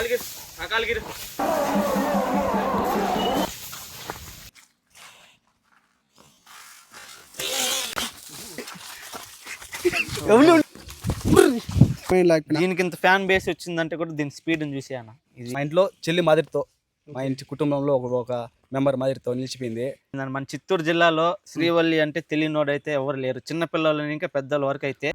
కాలిగిరి. ఆ కాలిగిరి. దీనికి ఇంత ఫ్యాన్ బేస్ వచ్చిందంటే కూడా దీని స్పీడ్ చూసి అన్న. ఇది మా ఇంట్లో చెల్లి మాదిరితో మా ఇంటి కుటుంబంలో ఒక ఒక మెంబర్ మాదిరితో నిలిచిపోయింది. మన చిత్తూరు జిల్లాలో శ్రీవల్లి అంటే తెలియనోడైతే ఎవరు లేరు. చిన్న పిల్లల ఇంకా పెద్దల వరకు అయితే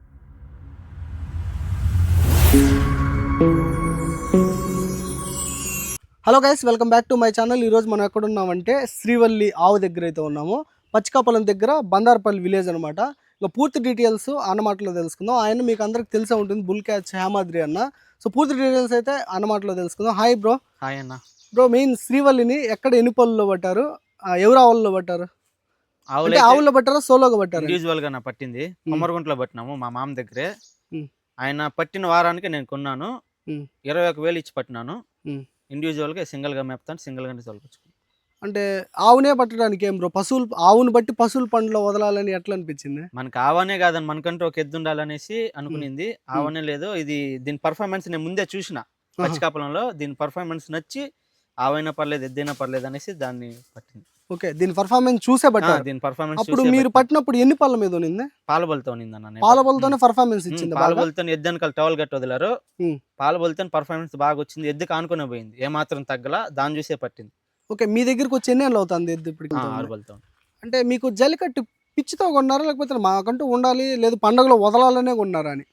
hello guys welcome back to my channel. ఈరోజు మనం ఎక్కడ ఉన్నామంటే శ్రీవల్లి ఆవు దగ్గర అయితే ఉన్నాము. పచ్చికాపలం దగ్గర బందార్పల్లి విలేజ్ అనమాట ఇంకా పూర్తి డీటెయిల్స్ అన్నమాటలో తెలుసుకుందాం. ఆయన మీకు అందరికి తెలిసే ఉంటుంది బుల్ క్యాచ్ హేమాద్రి అన్న. సో పూర్తి డీటెయిల్స్ అయితే అన్నమాటలో తెలుసుకుందాం. హాయ్ బ్రో హాయ్ అన్న. బ్రో మెయిన్ శ్రీవల్లిని ఎక్కడ ఎన్ని పళ్ళలో పట్టారు ఎవరు ఆవుల్లో పట్టారు? అంటే ఆవులు ఆవుల్లో పట్టారా సోలోగా పట్టారు? ఇండివిజువల్గా పట్టింది. కొమ్మరగుంట్లో పట్టినాము మా మామ దగ్గరే. మ్. ఆయన పట్టిన వారానికి నేను కొన్నాను. మ్. ఇరవై ఒక వేలు ఇచ్చి పట్టినాను. మ్. ఇండివిజువల్గా సింగిల్గా మేపుతాను సింగిల్ గానే తోలుకొచ్చుకున్నాను అంటే ఆవునే పట్టడానికి ఏం బ్రో? పశువులు ఆవుని బట్టి పశువుల పండ్లో వదలాలని ఎట్లా అనిపించింది? మనకి ఆవనే కాదని మనకంటూ ఒక ఎద్దు ఉండాలనేసి అనుకునింది. ఆవనే లేదు ఇది దీని పర్ఫార్మెన్స్ నేను ముందే చూసిన. పచ్చికాపలంలో దీని పర్ఫార్మెన్స్ నచ్చి ఆవైనా పర్లేదు ఎద్దైనా పర్లేదు అనేసి దాన్ని పట్టింది. ఓకే దీని పర్ఫార్మెన్స్ చూసే పట్టారు. దీని పర్ఫార్మెన్స్ అప్పుడు మీరు పట్టినప్పుడు ఎన్ని పళ్ళ మీద ఉన్నింది పాలబలతో ఉన్నిందన్న పాల బలతోనే పర్ఫార్మెన్స్ ఇచ్చింది పాలబలతో ఎద్దెనకాల టవల్ కట్టి వదిలారు. పాలబలతో పర్ఫార్మెన్స్ బాగా వచ్చింది. ఎద్దుకు ఆనుకునే పోయింది. ఏ మాత్రం తగ్గల దాన్ని చూసే పట్టింది. ఓకే మీ దగ్గరికి వచ్చి ఎన్ని అవుతుంది ఎద్దు ఇప్పుడు ఆరుబలతో అంటే మీకు జల్లికట్టు పిచ్చితో కొన్నారా లేకపోతే మాకంటూ ఉండాలి లేదు పండగలో వదలాలనే కొన్నారా అని?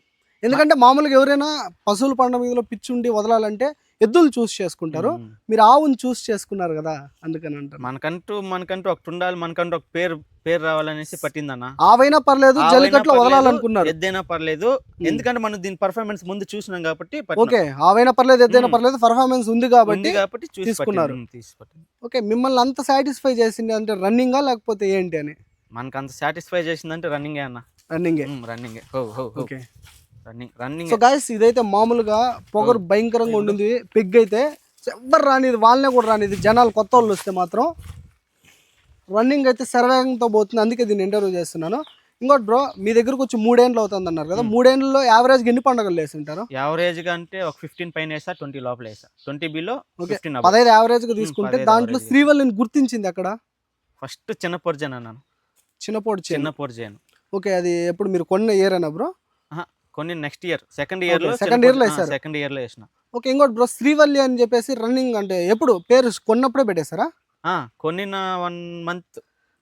ఎందుకంటే మామూలుగా ఎవరైనా పశువుల పండుగ మీదలో పిచ్చి ఉండి వదలాలంటే ఎద్దులు చూస్ చేసుకుంటారు మీరు ఆవుని చూస్ చేసుకున్నారు కదా అందుకని అంటారు. మనకంటూ మనకంటూ ఒకటి ఉండాలి మనకంటూ ఒక పేరు పేరు రావాలనేసి పట్టిందన్న. ఆవైనా పర్లేదు జల్లికట్లో వదలాలనుకున్నారు. ఎద్దైనా పర్లేదు. ఎందుకంటే మనం దీని పర్ఫార్మెన్స్ ముందు చూసినాం కాబట్టి. ఓకే ఆవైనా పర్లేదు ఎద్దైనా. పర్లేదు పర్ఫార్మెన్స్ ఉంది కాబట్టి కాబట్టి తీసుకున్నారు. ఓకే మిమ్మల్ని అంత సాటిస్ఫై చేసింది అంటే రన్నింగా లేకపోతే ఏంటి అని? మనకు అంత సాటిస్ఫై చేసిందంటే రన్నింగే అన్న. రన్నింగే రన్నింగే okay. Running running so guys ఇదైతే మామూలుగా పొగరు భయంకరంగా ఉండింది. పెగ్ అయితే ఎవ్వరు రానిది వాళ్ళనే కూడా రానిది. జనాలు కొత్త వాళ్ళు వస్తే మాత్రం రన్నింగ్ అయితే శరవేగంతో పోతుంది. అందుకే దీన్ని ఇంటర్వ్యూ చేస్తున్నాను. ఇంకోటి బ్రో మీ దగ్గరకు వచ్చి మూడేండ్లు అవుతుంది అన్నారు కదా. మూడేండ్లలో యావరేజ్గా ఎన్ని పండుగలు వేసింటారు యావరేజ్గా అంటే ఒక ఫిఫ్టీన్ పైన వేసా ట్వంటీ లోపల వేసా ట్వంటీ బిలో ఓకే ఫిఫ్టీన్ పదహైదు యావరేజ్గా తీసుకుంటే పదహైదు దాంట్లో. శ్రీవల్లిని గుర్తించింది అక్కడ ఫస్ట్ చిన్న పొర్జన్ అన్నాను. చిన్న చిన్న పొర్జన్ ఓకే అది ఎప్పుడు మీరు కొన్న ఇయర్ అయినా బ్రో కొన్ని నెక్స్ట్ ఇయర్ సెకండ్ ఇయర్లో second year లో. సెకండ్ ఇయర్లో వేసిన. ఓకే ఇంకోటి బ్రో శ్రీవల్లి అని చెప్పేసి రన్నింగ్ అంటే ఎప్పుడు? పేరు కొన్నప్పుడే పెట్టేశారా? ఆ, కొన్నిన వన్ మంత్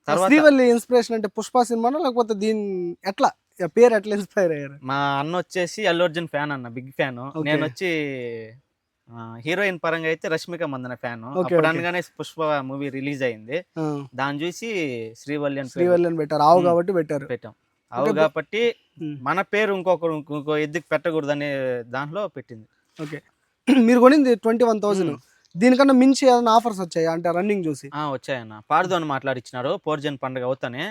తర్వాత శ్రీవల్లి ఇన్స్పిరేషన్ అంటే పుష్ప సినిమానా? లేకపోతే దీని ఎట్లా? పేరు ఎట్లా ఇన్స్పైర్ అయ్యారు? మా అన్న వచ్చేసి అల్లు అర్జున్ ఫ్యాన్ అన్న బిగ్ ఫ్యాన్. నేను వచ్చి హీరోయిన్ పరంగా అయితే రష్మిక మందన ఫ్యాన్. అప్పుడు. అనగానే పుష్ప మూవీ రిలీజ్ అయింది. దాన్ని చూసి శ్రీవల్లి అని శ్రీవల్లి అని పెట్టారు. ఆవు. కాబట్టి పెట్టారు. పెట్టాం. అవు కాబట్టి. మన పేరు ఇంకొకరు ఇంకో ఎద్దుకు పెట్టకూడదు అనే దాంట్లో పెట్టింది. ఓకే. మీరు కొనింది ట్వంటీ వన్ థౌసండ్. దీనికన్నా మించి ఏదైనా ఆఫర్స్ వచ్చాయి? అంటే రన్నింగ్ చూసి. ఆ వచ్చాయన్న. పార్దు అని మాట్లాడిచ్చినారు. పోర్జన్ పండుగ అవుతానే.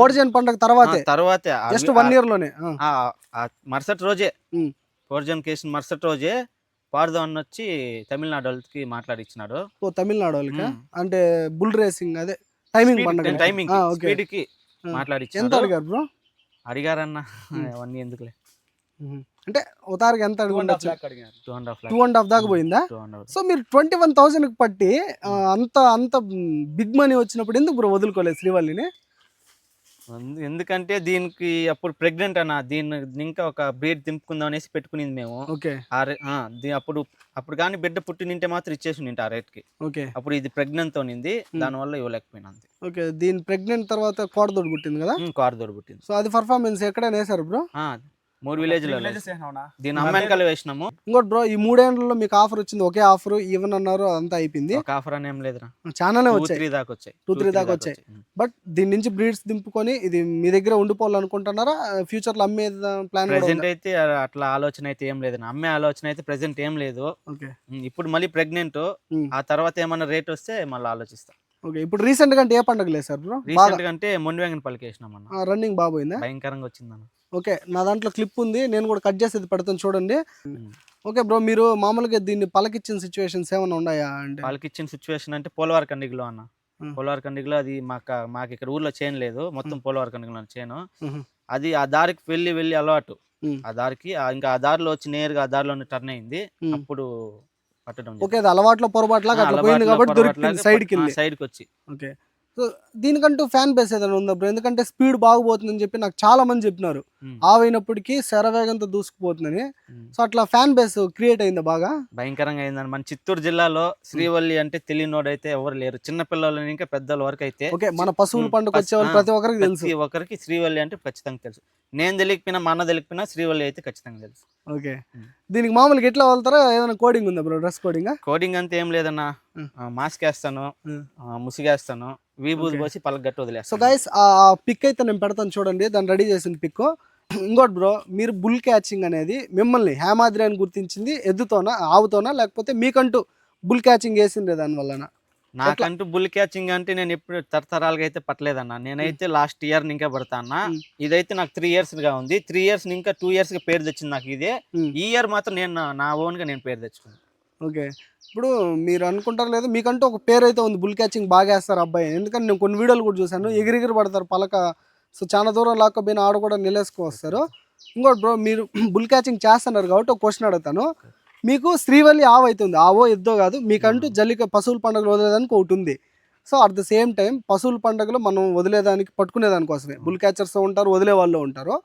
కోడిజన్ పండగ తర్వాతే? తర్వాతే. జస్ట్ వన్ ఇయర్లోనే మరుసటి రోజే. పోర్జన్ కేసు మరుసటి రోజే పార్దు అన్న వచ్చి తమిళనాడు వాళ్ళకి మాట్లాడిచ్చినాడు. ఓ తమిళనాడు వాళ్ళకి. అంటే బుల్ రేసింగ్ అదే టైమింగ్ పండగ టైమింగ్ ఆ. ఎంత అడిగారు బ్రో? అడిగారన్న. అవన్నీ ఎందుకులే. అంటే ఉతారికి ఎంత అడుగుండొచ్చు? టూ అండ్ హాఫ్ దాకా పోయిందా? సో మీరు ట్వంటీ వన్ థౌసండ్ పట్టి అంత అంత బిగ్ మనీ వచ్చినప్పుడు ఎందుకు బ్రో వదులుకోలేదు శ్రీవల్లిని? ఎందుకంటే దీనికి అప్పుడు ప్రెగ్నెంట్ అన్న దీన్ని ఇంకా ఒక బ్రీడ్ దింపుకుందాం అనేసి పెట్టుకునింది మేము. ఓకే. అప్పుడు అప్పుడు కానీ బిడ్డ పుట్టి నింటే మాత్రం ఇచ్చేసి నింటే ఆ రేట్కి. ఓకే. అప్పుడు ఇది ప్రెగ్నెంట్తో నింది దానివల్ల ఇవ్వలేకపోయినా ఓకే దీని ప్రెగ్నెంట్ తర్వాత కోడదోడు పుట్టింది కదా? కారు దొడు పుట్టింది. సో అది పర్ఫార్మెన్స్ ఎక్కడైనా వేశారు బ్రో? మూడు విలేజ్లో దీని అమ్మాయికలు వేసినాము. ఇంకోటి బ్రో ఈ మూడేళ్ళలో మీకు ఆఫర్ వచ్చింది ఒకే ఆఫర్ ఈవెన్ అన్నారు అదంతా అయిపోయింది. ఒక ఆఫర్ అని ఏం లేదురా. చాలానే టూ వచ్చాయి. త్రీ దాకా వచ్చాయి. Two, three దాకా వచ్చాయి. బట్ దీని నుంచి బ్రీడ్స్ దింపుకొని ఇది మీ దగ్గర ఉండిపోవాలనుకుంటున్నారా? ఫ్యూచర్లో అమ్మే ప్లాన్ ప్రెసెంట్ అయితే అట్లా ఆలోచన అయితే ఏం లేదు. అమ్మే ఆలోచన అయితే ప్రెసెంట్ ఏం లేదు. ఇప్పుడు మళ్ళీ ప్రెగ్నెంట్. ఆ తర్వాత ఏమన్నా రేట్ వస్తే మళ్ళీ ఆలోచిస్తా. ఓకే ఇప్పుడు రీసెంట్గా అంటే ఏ పండుగ లేదు సార్ బ్రో? రీసెంట్గా అంటే మొండివేంగన్ పలికేసినాం అన్న రన్నింగ్ బాబోయిందా భయంకరంగా వచ్చిందన్న. ఓకే నా దాంట్లో క్లిప్ ఉంది నేను కూడా కట్ చేసేది పెడతాను చూడండి. ఓకే బ్రో మీరు మామూలుగా దీన్ని పలకిచ్చిన సిచ్యువేషన్స్ ఏమైనా ఉన్నాయా అంటే? వాళ్ళకి ఇచ్చిన సిచ్యువేషన్ అంటే పోలవారి కండిగలో అన్న. పోలవారి కండిగలో అది మాకు మాకు ఇక్కడ ఊర్లో చేను లేదు. మొత్తం పోలవారి కండిగలో మ్మ్. అది ఆ దారికి వెళ్ళి వెళ్ళి అలవాటు. ఆ దారికి ఇంకా ఆ దారిలో వచ్చి నేరుగా ఆ దారిలోనే టర్న్ అయింది. అప్పుడు పట్టడం ఓకే అది అలవాట్లో పొరపాట్లాగా అట్లా పోయింది కాబట్టి దొరికింది సైడ్కి వెళ్ళి. సైడ్కి వచ్చి. ఓకే. సో దీనికంటూ ఫ్యాన్ బేస్ ఏదైనా ఉందా బ్రో ఎందుకంటే స్పీడ్ బాగుపోతుందని చెప్పి నాకు చాలా మంది చెప్పినారు. ఆవైనప్పటికీ శరవేగంతో దూసుకుపోతుందని. సో అట్లా ఫ్యాన్ బేస్ క్రియేట్ అయిందా బాగా? భయంకరంగా అయిందండి మన చిత్తూరు జిల్లాలో శ్రీవల్లి అంటే తెలియనోడు అయితే ఎవరు లేరు. చిన్న పిల్లల ఇంకా పెద్దల వరకు అయితే ఓకే మన పశువుల పండుగ వచ్చే వాళ్ళు ప్రతి ఒక్కరికి తెలుసు. ప్రతి ఒక్కరికి శ్రీవల్లి అంటే ఖచ్చితంగా తెలుసు. నేను తెలియకపోయినా మా అన్న తెలియకపోయినా శ్రీవల్లి అయితే ఖచ్చితంగా తెలుసు. ఓకే. దీనికి మామూలుగా ఎట్లా వెళ్తారా ఏదైనా కోడింగ్ ఉందా బ్రో డ్రెస్ కోడింగ్ కోడింగ్ అంతా ఏం లేదన్నా. మాస్క్ వేస్తాను. ముసిగేస్తాను. Okay. పోసి పలగట్టు సో వదిలేస్తాను గైస్ ఆ పిక్ అయితే నేను పెడతాను చూడండి. దాన్ని రెడీ చేసిన పిక్ ఇంకోటి బ్రో మీరు బుల్ క్యాచింగ్ అనేది మిమ్మల్ని హేమాద్రి అని గుర్తించింది ఎద్దుతోనా ఆవుతోనా లేకపోతే మీకంటూ బుల్ క్యాచింగ్ వేసిండే దాని వలన నాకంటూ బుల్ క్యాచింగ్ అంటే నేను ఎప్పుడు తరతరాలుగా అయితే పట్టలేదన్న. నేనైతే లాస్ట్ ఇయర్ ఇంకా పడతా అన్న. ఉమ్. ఇదైతే నాకు త్రీ ఇయర్స్గా ఉంది. త్రీ ఇయర్స్ ఇంకా టూ ఇయర్స్గా పేరు తెచ్చింది నాకు ఇదే. ఉమ్. ఈ ఇయర్ మాత్రం నేను నా- నా ఓన్గా నేను పేరు తెచ్చుకున్నాను ఓకే. ఇప్పుడు మీరు అనుకుంటారు లేదు మీకంటూ ఒక పేరు అయితే ఉంది బుల్ క్యాచింగ్ బాగా వేస్తారు అబ్బాయి. ఎందుకంటే నేను కొన్ని వీడియోలు కూడా చూశాను. ఎగిరిగిరి పడతారు పలక. సో చాలా దూరం లాక్కపోయిన ఆడ కూడా నిలేసుకు వస్తారు. ఇంకోటి బ్రో మీరు బుల్ క్యాచింగ్ చేస్తున్నారు కాబట్టి ఒక క్వశ్చన్ అడుగుతాను. మీకు శ్రీవల్లి ఆవు అవుతుంది ఆవో ఎద్దో కాదు. మీకంటూ జల్లిక పశువుల పండుగలు వదిలేదానికి ఒకటి ఉంది. So at the same time పశువుల పండుగలు మనం వదిలేదానికి పట్టుకునేదానికోసమే బుల్ క్యాచర్స్ ఉంటారు వదిలే వాళ్ళు ఉంటారు.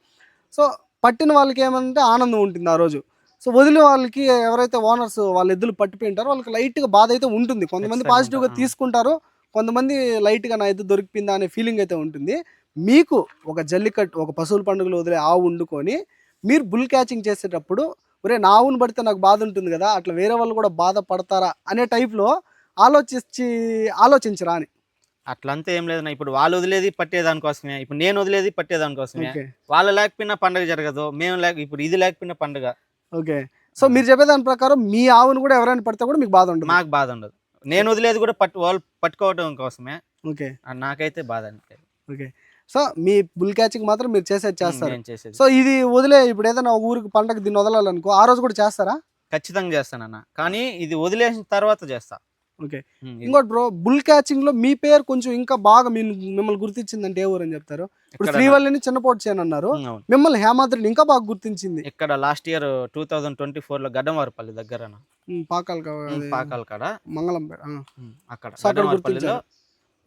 సో పట్టిన వాళ్ళకి ఏమంటే ఆనందం ఉంటుంది ఆ రోజు. సో వదిలే వాళ్ళకి ఎవరైతే ఓనర్స్ వాళ్ళ ఎద్దులు పట్టిపోయి ఉంటారో వాళ్ళకి లైట్గా బాధ అయితే ఉంటుంది. కొంతమంది పాజిటివ్గా. తీసుకుంటారు కొంతమంది లైట్గా నా ఎద్దు దొరికిపోయిందా అనే ఫీలింగ్ అయితే ఉంటుంది. మీకు ఒక జల్లికట్టు ఒక పశువుల పండుగలు వదిలే ఆవు వండుకొని మీరు బుల్ క్యాచింగ్ చేసేటప్పుడు ఒరే నా ఆవును పడితే నాకు బాధ ఉంటుంది కదా అట్లా వేరే వాళ్ళు కూడా బాధపడతారా? అనే టైప్లో ఆలోచించి ఆలోచించరా అని. అట్లంతా ఏం లేదన్న ఇప్పుడు వాళ్ళు వదిలేది పట్టేదానికోసమే ఇప్పుడు నేను వదిలేది పట్టేదానికోసమే. వాళ్ళు లేకపోయినా పండుగ జరగదు మేము లేక ఇప్పుడు ఇది లేకపోయినా పండుగ. ఓకే. సో మీరు చెప్పే దాని ప్రకారం మీ ఆవును కూడా ఎవరైనా పడితే కూడా మీకు బాధ ఉంటుంది మాకు బాధ ఉండదు. నేను వదిలేది కూడా పట్టు వాళ్ళు పట్టుకోవడం కోసమే. ఓకే. నాకైతే బాధ అనిపించదు ఓకే. సో మీ బుల్ క్యాచింగ్ మాత్రం మీరు చేసేది చేస్తారు? నేను చేసేది. సో ఇది వదిలే ఇప్పుడు ఏదైనా ఒక ఊరికి పండగ దీన్ని వదలాలనుకో ఆ రోజు కూడా చేస్తారా? ఖచ్చితంగా చేస్తానన్న. కానీ ఇది వదిలేసిన తర్వాత చేస్తా. ఓకే. ఇంకోటి బ్రో బుల్ క్యాచింగ్లో మీ పేరు కొంచెం ఇంకా బాగా మిమ్మల్ని గుర్తించిందంటే ఏ ఊరు అని చెప్తారు? ఇప్పుడు శ్రీవల్లిని చిన్నపోటు చేయను అన్నారు. మిమ్మల్ని హేమాద్రిని ఇంకా బాగా గుర్తించింది. ఇక్కడ last year two thousand twenty ఫోర్లో గడ్డంవారిపల్లి దగ్గర పాకాలు కాడ మంగళం అక్కడ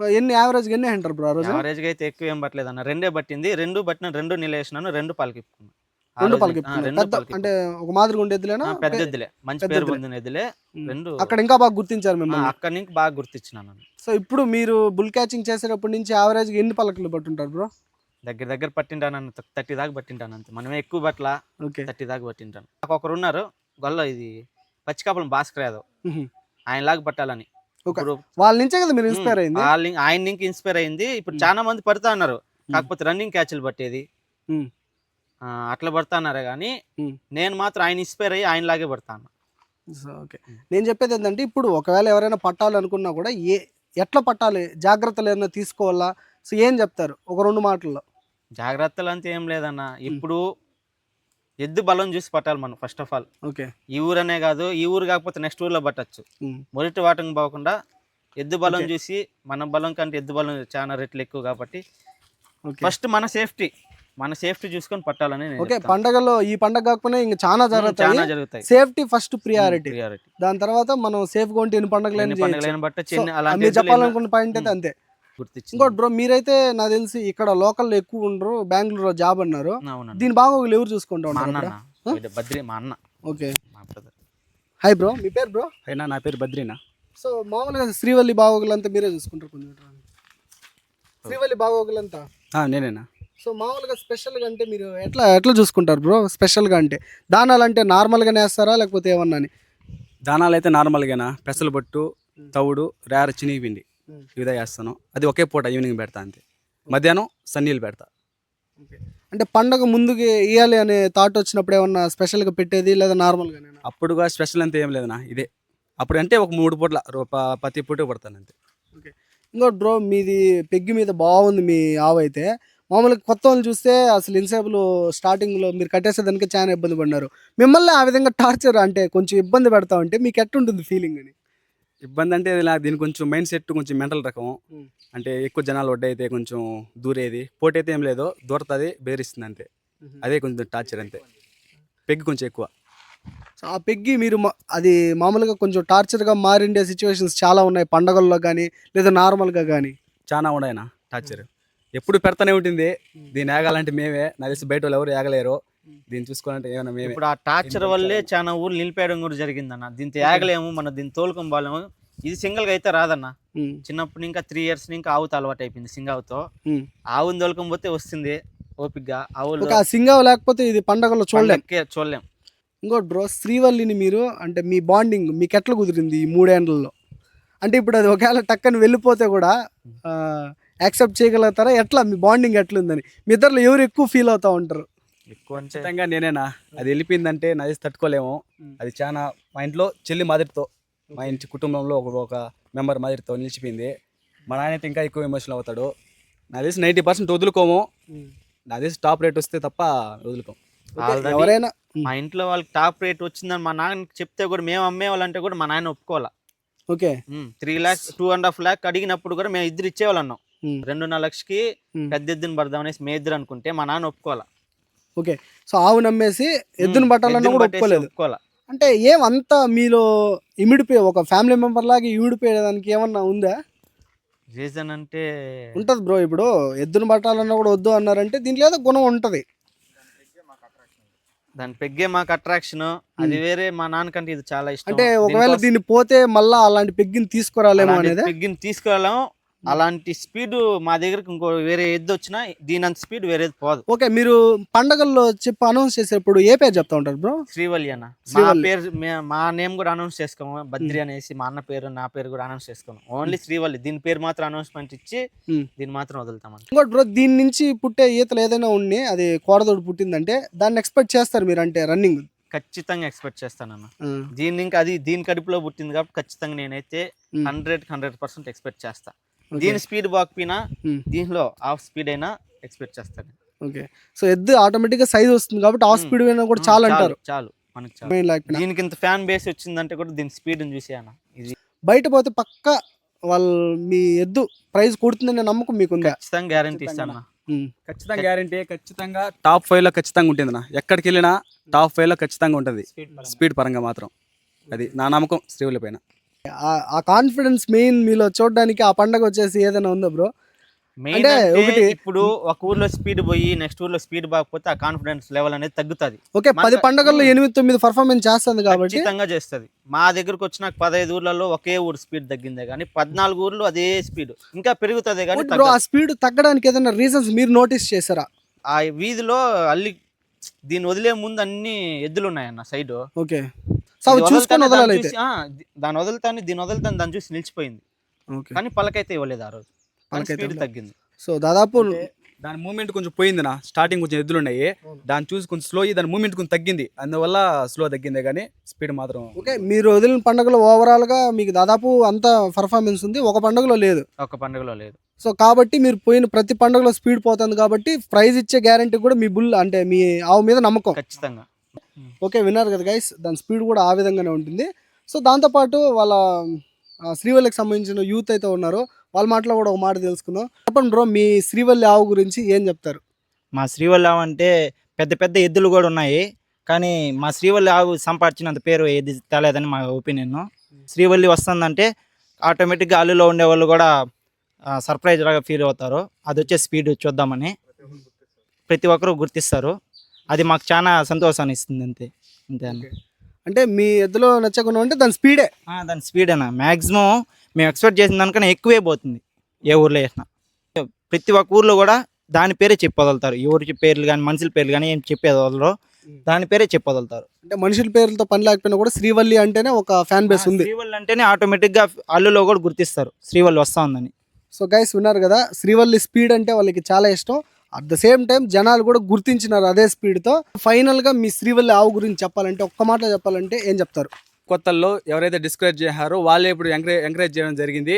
ఎన్ని యావరేజ్ ఎన్ని అంటారు బ్రో యావరేజ్ అయితే ఎక్కువ ఏం పట్టలేదు అన్న రెండే పట్టింది. రెండు పట్టిన రెండు నిలేసినాను రెండు పలికిప్పుకున్నాను రెండు పెద్ద అంటే ఒక మాదిరిగా ఉండే ఎద్దులేనా పెద్ద ఎద్దులే మంచి పేరు. పొందిన ఎద్దులే. రెండు అక్కడ ఇంకా బాగా గుర్తించారు మిమ్మల్ని. అక్కడి నుంచి బాగా గుర్తించినాను. సో ఇప్పుడు మీరు బుల్ క్యాచింగ్ చేసేటప్పటి నుంచి యావరేజ్ ఎన్ని పలకలు పట్టుంటారు బ్రో? దగ్గర దగ్గర పట్టింటాను థర్టీ దాకా పట్టింటాను అంతే. మనమే ఎక్కువ పట్ల థర్టీ దాకా పట్టింటాను. నాకు ఒకరు ఉన్నారు. గొల్ల ఇది పచ్చికాపులం భాస్కర్ యాదవ్. ఆయన లాగా పట్టాలని. వాళ్ళ నుంచే కదా మీరు ఇన్స్పైర్ అయింది? వాళ్ళ- ఆయన నుంచి ఇన్స్పైర్ అయింది. ఇప్పుడు. చాలా మంది పడతా ఉన్నారు కాకపోతే రన్నింగ్ క్యాచ్లు పట్టేది. అట్లా పడతా అన్నారు కానీ. నేను మాత్రం ఆయన ఇన్స్పైర్ అయ్యి ఆయన లాగే పడతాను సో ఓకే నేను చెప్పేది ఏంటంటే ఇప్పుడు ఒకవేళ ఎవరైనా పట్టాలనుకున్నా కూడా ఏ ఎట్లా పట్టాలి? జాగ్రత్తలు ఏమైనా తీసుకోవాలా? సో ఏం చెప్తారు? ఒక రెండు మాటల్లో. జాగ్రత్తలు అంతా ఏం లేదన్న. ఇప్పుడు ఎద్దు బలం చూసి పట్టాలి మనం ఫస్ట్ ఆఫ్ ఆల్ ఓకే ఈ ఊరనే కాదు ఈ ఊరు కాకపోతే నెక్స్ట్ ఊర్లో పట్టచ్చు. మొదటి వాటం పోకుండా ఎద్దు బలం. చూసి మన బలం కంటే ఎద్దు బలం చాలా రెట్లు ఎక్కువ కాబట్టి ఫస్ట్ మన సేఫ్టీ మన సేఫ్టీ చూసుకొని పట్టాలని నేను ఓకే. పండగలో ఈ పండగ కాకపోయినా ఇంకా చాలా ఉమ్, చాలా జరుగుతాయి జరుగుతాయి. Safety first priority. ప్రియారిటీ దాని తర్వాత మనం సేఫ్గా ఉంటే ఎన్ని పండగలైనా బట్టి చిన్న మీరు చెప్పాలనుకున్న పాయింట్ అయితే. అంతే. ఇంకోటి బ్రో మీరైతే నాకు తెలిసి ఇక్కడ లోకల్ ఎక్కువ ఉండరు బెంగళూరు జాబ్ అన్నారు. దీని బాగా ఎవరు చూసుకుంటా ఉంటారు. బద్రి మా అన్న. ఓకే. మా బ్రదర్ హాయ్ బ్రో మీ పేరు బ్రో అయినా నా పేరు బద్రీనా. సో మామూలుగా శ్రీవల్లి బాగోగులంతా మీరే చూసుకుంటారు కొంచెం. శ్రీవల్లి బాగోగులంతా ఆ, నేనేనా? సో మామూలుగా స్పెషల్గా అంటే మీరు ఎట్లా ఎట్లా చూసుకుంటారు బ్రో? స్పెషల్గా అంటే దానాలు అంటే నార్మల్గానే వేస్తారా? లేకపోతే ఏమన్నా అని? దానాలు అయితే నార్మల్గానా? పెసలు పట్టు తవుడు రేర చినిగి పిండి ఉమ్. ఇదే వేస్తాను అది ఒకే పూట ఈవినింగ్ పెడతా అంతే. మధ్యాహ్నం సన్నీళ్ళు పెడతా. అంటే పండగ ముందుకి ఇవ్వాలి అనే థాట్ వచ్చినప్పుడు ఏమన్నా స్పెషల్గా పెట్టేది లేదా నార్మల్గానే అప్పుడుగా స్పెషల్ అంతా ఏం లేదనా? ఇదే. అప్పుడు అంటే ఒక మూడు పూట్ల రో- ప- ప్రతి పూట పడతాను అంతే. ఇంకోటి బ్రో మీది పెగ్గి మీద బాగుంది మీ ఆవు అయితే. మామూలుగా కొత్త వాళ్ళు చూస్తే అసలు ఇన్సేపులు స్టార్టింగ్లో మీరు కట్టేసేదానికి చాలా ఇబ్బంది పడినారు. మిమ్మల్ని ఆ విధంగా టార్చర్ అంటే కొంచెం ఇబ్బంది పెడతా ఉంటే మీకు ఎట్టుంటుంది ఫీలింగ్ అని? ఇబ్బంది అంటే ఇలా దీని కొంచెం మైండ్ సెట్ కొంచెం మెంటల్ రకం. అంటే ఎక్కువ జనాలు వడ్డైతే కొంచెం దూరేది పోటీ అయితే ఏం లేదు దూరతుంది బేరిస్తుంది అంతే. అదే కొంచెం టార్చర్ అంతే. పెగ్ కొంచెం ఎక్కువ. సో ఆ పెగ్గి మీరు అది మామూలుగా కొంచెం టార్చర్గా మారిండే సిచ్యువేషన్స్ చాలా ఉన్నాయి పండగల్లో కానీ లేదా నార్మల్గా కానీ చాలా ఉన్నాయన టార్చర్ ఎప్పుడు పెడతానే ఉంటుంది దీన్ని ఏగాలంటే మేమే. నాకు తెలిసి బయట వాళ్ళు ఎవరు ఏగలేరు దీన్ని చూసుకోవాలంటే ఏమైనా మేమే. ఇప్పుడు ఆ టార్చర్ వల్లే చాలా ఊర్లు నిలిపేయడం కూడా జరిగిందన్న. దీంతో ఆగలేము మనం దీన్ని తోలుకొని పోలేము. ఇది సింగిల్గా అయితే రాదన్న. చిన్నప్పుడు ఇంకా త్రీ ఇయర్స్ ఇంకా ఆవుతో అలవాటు అయిపోయింది సింగావుతో. ఆవుని తోలుకొని పోతే వస్తుంది ఓపిగ్గా. ఆవులు సింగావ్ లేకపోతే ఇది పండగల్లో చూడలేం. చూడలేం. ఇంకోటి బ్రో శ్రీవల్లిని మీరు అంటే మీ బాండింగ్ మీకు ఎట్లా కుదిరింది ఈ మూడేండ్లలో? అంటే ఇప్పుడు అది ఒకవేళ టక్కని వెళ్ళిపోతే కూడా యాక్సెప్ట్ చేయగలుగుతారా? ఎట్లా? మీ బాండింగ్ ఎట్లుందని. మీ ఇద్దరు ఎవరు ఎక్కువ ఫీల్ అవుతా ఉంటారు? ఎక్కువ ఖచ్చితంగా నేనేనా? అది వెళ్ళిపోయిందంటే నా తెలిసి తట్టుకోలేము. అది చాలా మా ఇంట్లో చెల్లి మాదిరితో మా ఇంటి కుటుంబంలో ఒక ఒక మెంబర్ మాదిరితో నిలిచిపోయింది. మా నాయన అయితే ఇంకా ఎక్కువ ఎమోషనల్ అవుతాడు. నా తెలిసి నైంటీ పర్సెంట్ వదులుకోము. నా తెలిసి టాప్ రేట్ వస్తే తప్ప వదులుకోము. ఎవరైనా మా ఇంట్లో వాళ్ళకి టాప్ రేట్ వచ్చిందని మా నాన్న చెప్తే కూడా మేము అమ్మేవాళ్ళంటే కూడా మా నాయన ఒప్పుకోవాలా? Okay. Three lakhs two and half lakh అడిగినప్పుడు కూడా మేము ఇద్దరు ఇచ్చేవాళ్ళన్నాం రెండున్నర లక్షకి. పెద్ద ఎద్దుని పడదాం అనేసి మేము ఇద్దరు అనుకుంటే మా నాన్న ఒప్పుకోవాలా. ఓకే. సో ఆవు నమ్మేసి ఎద్దును పట్టాలన్నా కూడా ఒప్పుకోలేదు. ఒప్పుకోవాలా. అంటే ఏం అంత మీలో ఇమిడిపోయి ఒక ఫ్యామిలీ మెంబర్ లాగా ఇమిడిపోయేదానికి ఏమన్నా ఉందా? రీజన్ అంటే ఉంటది బ్రో ఇప్పుడు. ఎద్దును పట్టాలన్నా కూడా వద్దు అన్నారంటే దీంట్లో ఏదో గుణం ఉంటది. దాని పెగ్గే మాకు అట్రాక్షన్ అది వేరే మా నాన్నకంటే ఇది చాలా ఇష్టం. అంటే ఒకవేళ దీన్ని పోతే మళ్ళా అలాంటి పెగ్గిని తీసుకురాలేమో అనేది? పెగ్గిని తీసుకురాలేం అలాంటి స్పీడ్ మా దగ్గరకు ఇంకో వేరే ఎద్దు వచ్చినా దీనంత స్పీడ్ వేరేది పోదు. ఓకే మీరు పండగల్లో చెప్పి అనౌన్స్ చేసేటప్పుడు ఏ పేరు చెప్తా ఉంటారు బ్రో? శ్రీవల్లి అన్న. మా. పేరు మే- నేమ్ కూడా అనౌన్స్ చేసుకోము. బద్రి అనేసి మా అన్న పేరు నా పేరు కూడా అనౌన్స్ చేసుకోము. ఓన్లీ శ్రీవల్లి. దీని పేరు మాత్రం అనౌన్స్మెంట్ ఇచ్చి. దీన్ని మాత్రం వదులుతామని ఇంకోటి బ్రో దీని నుంచి పుట్టే ఈతలు ఏదైనా ఉండి అది కోడదోడు పుట్టిందంటే దాన్ని ఎక్స్పెక్ట్ చేస్తారు మీరు అంటే రన్నింగ్ ఖచ్చితంగా ఎక్స్పెక్ట్ చేస్తానన్న. దీన్ని ఇంకా అది దీని కడుపులో పుట్టింది కాబట్టి ఖచ్చితంగా నేనైతే. హండ్రెడ్ హండ్రెడ్ పర్సెంట్ ఎక్స్పెక్ట్ చేస్తా. దీని స్పీడ్ బాకపోయినా Hmm. దీనిలో హాఫ్ స్పీడ్ అయినా ఎక్స్పెక్ట్ చేస్తాను ఓకే. సో ఎద్దు ఆటోమేటిక్గా సైజ్ వస్తుంది కాబట్టి ఆ Hmm. స్పీడ్ అయినా కూడా చాలా అంటారు. చాలు. మనకి దీనికి ఇంత ఫ్యాన్ బేస్ వచ్చిందంటే కూడా దీని స్పీడ్ చూసి అన్న. ఇది బయట పోతే పక్క వాళ్ళు మీ ఎద్దు ప్రైజ్ కొడుతుందనే నమ్మకం మీకుందా ఖచ్చితంగా గ్యారంటీ ఇస్తాను. ఖచ్చితంగా. గ్యారంటీ ఖచ్చితంగా టాప్ ఫైవ్లో ఖచ్చితంగా ఉంటుంది నా ఎక్కడికి వెళ్ళినా టాప్ ఫైవ్లో ఖచ్చితంగా ఉంటుంది. స్పీడ్ పరంగా మాత్రం. అది నా నమ్మకం శ్రీవుల పైన. ఆ- ఆ కాన్ఫిడెన్స్ మెయిన్ మీలో చూడడానికి ఆ పండగ వచ్చేసి ఏదైనా ఉందా బ్రో అంటే ఒకటి- ఇప్పుడు ఒక ఊర్లో స్పీడ్ పోయి నెక్స్ట్ ఊర్లో స్పీడ్ బాగపోతే ఆ కాన్ఫిడెన్స్ లెవెల్ అనేది తగ్గుతుంది. ఓకే పది పండగల్లో ఎనిమిది తొమ్మిది పర్ఫార్మెన్స్ చేస్తుంది కాబట్టి ఖచ్చితంగా చేస్తుంది. మా దగ్గరకు వచ్చిన పదహైదు ఊర్లలో ఒకే ఊరు స్పీడ్ తగ్గిందే కానీ పద్నాలుగు ఊర్లు అదే స్పీడ్ ఇంకా పెరుగుతుంది కానీ ఆ. స్పీడ్ తగ్గడానికి ఏదైనా రీజన్స్ మీరు నోటీస్ చేశారా? ఆ వీధిలో అల్లి దీన్ని వదిలే ముందు అన్ని ఎద్దులు ఉన్నాయన్న సైడ్ ఓకే. చూసుకొని వదలాలి అయితే. దాని వదులుతాను దీని వదులుతాను దాన్ని చూసి నిలిచిపోయింది. ఓకే. కానీ పలకైతే ఇవ్వలేదు ఆ రోజు. పలకైతే. తగ్గింది. సో దాదాపు దాని మూమెంట్ కొంచెం పోయింది నా స్టార్టింగ్ కొంచెం ఎద్దులు ఉన్నాయి దాన్ని చూసి కొంచెం స్లో దాని మూమెంట్ కొంచెం తగ్గింది. అందువల్ల స్లో తగ్గిందే కానీ స్పీడ్ మాత్రం ఓకే మీరు వదిలిన పండుగలో ఓవరాల్గా మీకు దాదాపు అంత పర్ఫార్మెన్స్ ఉంది. ఒక పండుగలో లేదు. ఒక పండుగలో లేదు. సో కాబట్టి మీరు పోయిన ప్రతి పండుగలో స్పీడ్ పోతుంది కాబట్టి ప్రైజ్ ఇచ్చే గ్యారంటీ కూడా మీ బుల్ అంటే మీ ఆవు మీద నమ్మకం. ఖచ్చితంగా. ఓకే విన్నారు కదా గైస్ దాని స్పీడ్ కూడా ఆ విధంగానే ఉంటుంది. సో దాంతోపాటు వాళ్ళ శ్రీవల్లికి సంబంధించిన యూత్ అయితే ఉన్నారు. వాళ్ళ మాటలో కూడా ఒక మాట తెలుసుకుందాం. చెప్పండి బ్రో మీ శ్రీవల్లి ఆవు గురించి ఏం చెప్తారు? మా శ్రీవల్లి ఆవు అంటే పెద్ద పెద్ద ఎద్దులు కూడా ఉన్నాయి. కానీ మా శ్రీవల్లి ఆవు సంపాదించినంత పేరు ఏది తేలేదని మా ఒపీనియన్ శ్రీవల్లి వస్తుందంటే ఆటోమేటిక్గా అల్లులో ఉండే వాళ్ళు కూడా సర్ప్రైజ్ లాగా ఫీల్ అవుతారు. అది వచ్చే స్పీడ్ చూద్దామని. ప్రతి ఒక్కరూ గుర్తిస్తారు. అది మాకు చాలా సంతోషాన్ని ఇస్తుంది అంతే అంతే అన్న. అంటే మీ ఎద్దులో నచ్చకుండా అంటే దాని స్పీడే. దాని స్పీడ్ అన్న. మ్యాక్సిమం మేము ఎక్స్పెక్ట్ చేసిన దానికన్నా ఎక్కువే పోతుంది ఏ ఊర్లో వేసినా ప్రతి ఒక్క ఊర్లో కూడా దాని పేరే చెప్పగలుగుతారు. ఎవరి పేర్లు కానీ మనుషుల పేర్లు కానీ ఏం చెప్పేది వదలరు దాని పేరే చెప్పగలుగుతారు. అంటే మనుషుల పేర్లతో పని లేకపోయినా కూడా శ్రీవల్లి అంటేనే ఒక ఫ్యాన్ బేస్ ఉంది. శ్రీవల్లి అంటేనే ఆటోమేటిక్గా అల్లులో కూడా గుర్తిస్తారు. శ్రీవల్లి వస్తా ఉందని సో గైస్ విన్నారు కదా శ్రీవల్లి స్పీడ్ అంటే వాళ్ళకి చాలా ఇష్టం. అట్ ద సేమ్ టైం జనాలు కూడా గుర్తించినారు అదే స్పీడ్తో ఫైనల్గా మీ శ్రీవల్లి ఆవు గురించి చెప్పాలంటే ఒక్క మాటలో చెప్పాలంటే ఏం చెప్తారు? కొత్తల్లో ఎవరైతే డిస్కరేజ్ చేశారో వాళ్ళే ఇప్పుడు ఎంకరేజ్ ఎంకరేజ్ చేయడం జరిగింది.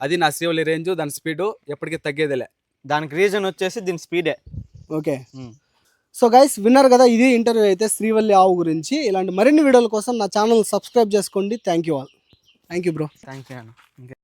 అది నా శ్రీవల్లి రేంజ్ దాని స్పీడ్ ఎప్పటికీ తగ్గేదిలే. దానికి రీజన్ వచ్చేసి దీని స్పీడే ఓకే. సో గైస్ విన్నారు కదా ఇది ఇంటర్వ్యూ అయితే శ్రీవల్లి ఆవు గురించి. ఇలాంటి మరిన్ని వీడియోల కోసం నా ఛానల్ సబ్స్క్రైబ్ చేసుకోండి. Thank you all thank you bro thank you అన్న. ఇంకా